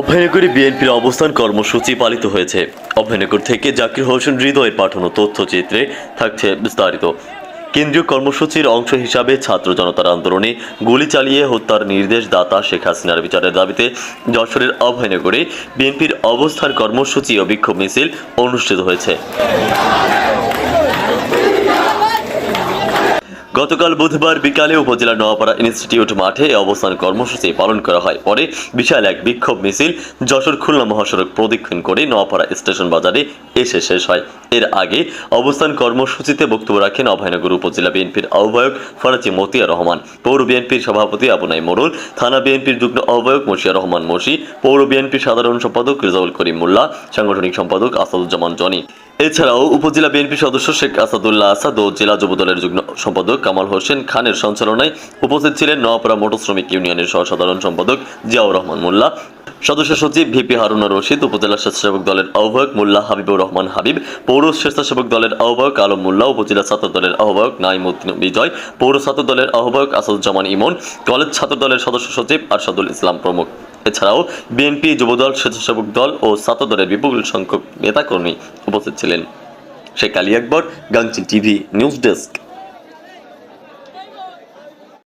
অভয়নগরে বিএনপির অবস্থান কর্মসূচি পালিত হয়েছে। অভয়নগর থেকে জাকির হোসেন হৃদয়ের পাঠানো তথ্যচিত্রে থাকছে বিস্তারিত। কেন্দ্রীয় কর্মসূচির অংশ হিসাবে ছাত্র জনতার আন্দোলনে গুলি চালিয়ে হত্যার নির্দেশ দাতা শেখ হাসিনার বিচারের দাবিতে যশোরের অভয়নগরে বিএনপির অবস্থান কর্মসূচি ও বিক্ষোভ মিছিল অনুষ্ঠিত হয়েছে। গতকাল বুধবার বিকালে উপজেলা নোয়াপাড়া ইনস্টিটিউট মাঠে অবস্থান কর্মসূচি পালন করা হয়। পরে বিশাল এক বিক্ষোভ মিছিল যশোর খুলনা মহাসড়ক প্রদক্ষিণ করে নোয়াপাড়া স্টেশন বাজারে এসে শেষ হয়। এর আগে অবস্থান কর্মসূচিতে বক্তব্য রাখেন অভয়নগর উপজেলা বিএনপির আহ্বায়ক ফরাজি মতিয়া রহমান, পৌর বিএনপির সভাপতি আবুনাই মোড়ল, থানা বিএনপির যুগ্ম আহ্বায়ক মশিয়া রহমান মশি, পৌর বিএনপির সাধারণ সম্পাদক রেজাউল করিম মোল্লা, সাংগঠনিক সম্পাদক আসাদুজ্জামান জনি। এছাড়াও উপজেলা বিএনপি সদস্য শেখ আসাদুল্লাহ আসাদ ও জেলা যুবদলের যুগ্ম সম্পাদক কামাল হোসেন খানের সঞ্চালনায় উপস্থিত ছিলেন নোয়াপাড়া মোটর শ্রমিক ইউনিয়নের সহসাধারণ সম্পাদক জিয়াউর রহমান মোল্লা, সদস্য সচিব ভিপি হারুনা রশিদ, উপজেলা স্বেচ্ছাসেবক দলের আহ্বায়ক মোল্লা হাবিবুর রহমান হাবিব, পৌর স্বেচ্ছাসেবক দলের আহ্বায়ক আলম মোল্লা, উপজেলা ছাত্র দলের আহ্বায়ক নাইমুদ্দিন বিজয়, পৌর ছাত্র দলের আহ্বায়ক আসাদুজ্জামান ইমন, কলেজ ছাত্র দলের সদস্য সচিব আরশাদুল ইসলাম প্রমুখ। এছাড়াও বিএনপি, যুবদল, স্বেচ্ছাসেবক দল ও ছাত্র দলের বিপুল সংখ্যক নেতাকর্মী উপস্থিত ছিলেন। Sheikh Ali Akbar Gangchin TV, news desk.